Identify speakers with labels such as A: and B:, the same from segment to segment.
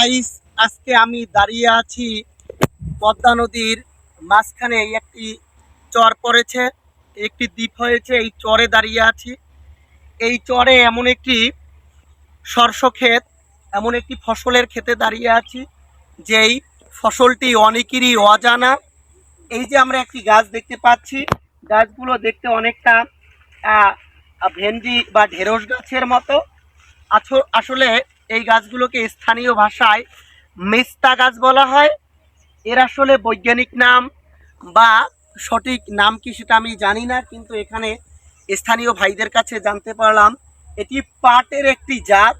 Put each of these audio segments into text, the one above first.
A: Guys আজকে আমি দাঁড়িয়ে আছি পদ্মা নদীর মাঝখানে। একটি চর পড়েছে, একটি দ্বীপ হয়েছে, এই চরে দাঁড়িয়ে আছি। এই চরে এমন একটি সরষ ক্ষেত, এমন একটি ফসলের ক্ষেতে দাঁড়িয়ে আছি, যেই ফসলটি অনেকেরই অজানা। এই যে আমরা একটি গাছ দেখতে পাচ্ছি, গাছগুলো দেখতে অনেকটা ভেন্ডি বা ঢেঁড়স গাছের মতো। আসলে এই গাছগুলোকে স্থানীয় ভাষায় মেস্তা গাছ বলা হয়। এর আসলে বৈজ্ঞানিক নাম বা সঠিক নাম কি সেটা আমি জানি না, কিন্তু এখানে স্থানীয় ভাইদের কাছে জানতে পারলাম। এটি পাটের একটি জাত।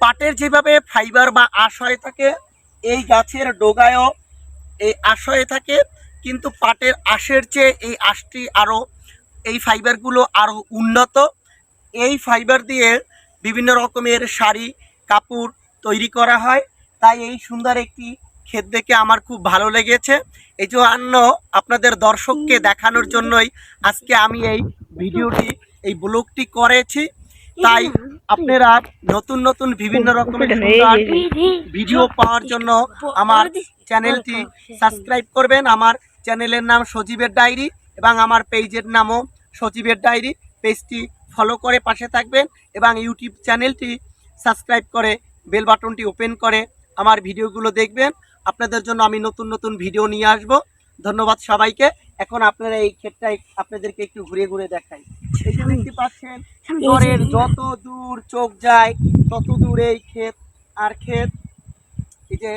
A: পাটের যেভাবে ফাইবার বা আঁশ হয়ে থাকে, এই গাছের ডোগায়ও এই আঁশ হয়ে থাকে, কিন্তু পাটের আঁশের চেয়ে এই আঁশটি আরও, এই ফাইবারগুলো আরও উন্নত। এই ফাইবার দিয়ে বিভিন্ন রকমের শাড়ি কাপড় তৈরি করা হয়। তাই এই সুন্দর একটি ক্ষেত দেখে আমার খুব ভালো লেগেছে। এই জন্য আপনাদের দর্শককে দেখানোর জন্যই আজকে আমি এই ভিডিওটি এই ব্লগটি করেছি। তাই আপনারা নতুন নতুন বিভিন্ন রকমের সুন্দর ভিডিও পাওয়ার জন্য আমার চ্যানেলটি সাবস্ক্রাইব করবেন। আমার চ্যানেলের নাম সজীবের ডায়েরি এবং আমার পেজের নামও সজীবের ডায়েরি। পেজটি ফলো করে পাশে থাকবেন এবং ইউটিউব চ্যানেলটি সাবস্ক্রাইব করে বেল বাটনটি ওপেন করে আমার ভিডিওগুলো দেখবেন। আপনাদের জন্য আমি নতুন নতুন ভিডিও নিয়ে আসব। ধন্যবাদ সবাইকে। এখন আপনারা এই ক্ষেতটাই আপনাদেরকে একটু ঘুরে ঘুরে দেখাই। যে দেখতে পাচ্ছেন চরের যত দূর চোখ যায়, তত দূর এই ক্ষেত আর ক্ষেত। এই যে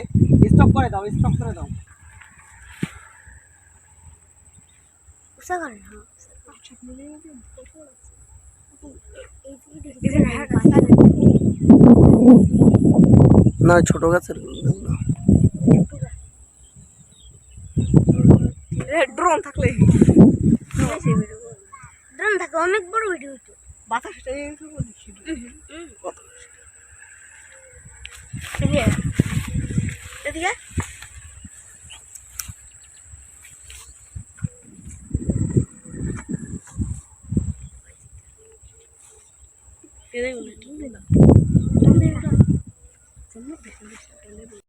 A: স্টপ করে দাও স্টপ করে দাও। ছোট গাছের
B: ড্রোন থাকলে।
C: ড্রোন থাকলে অনেক বড় ভিডিও হতো
B: বাতাসটা
C: எதை ஒன்று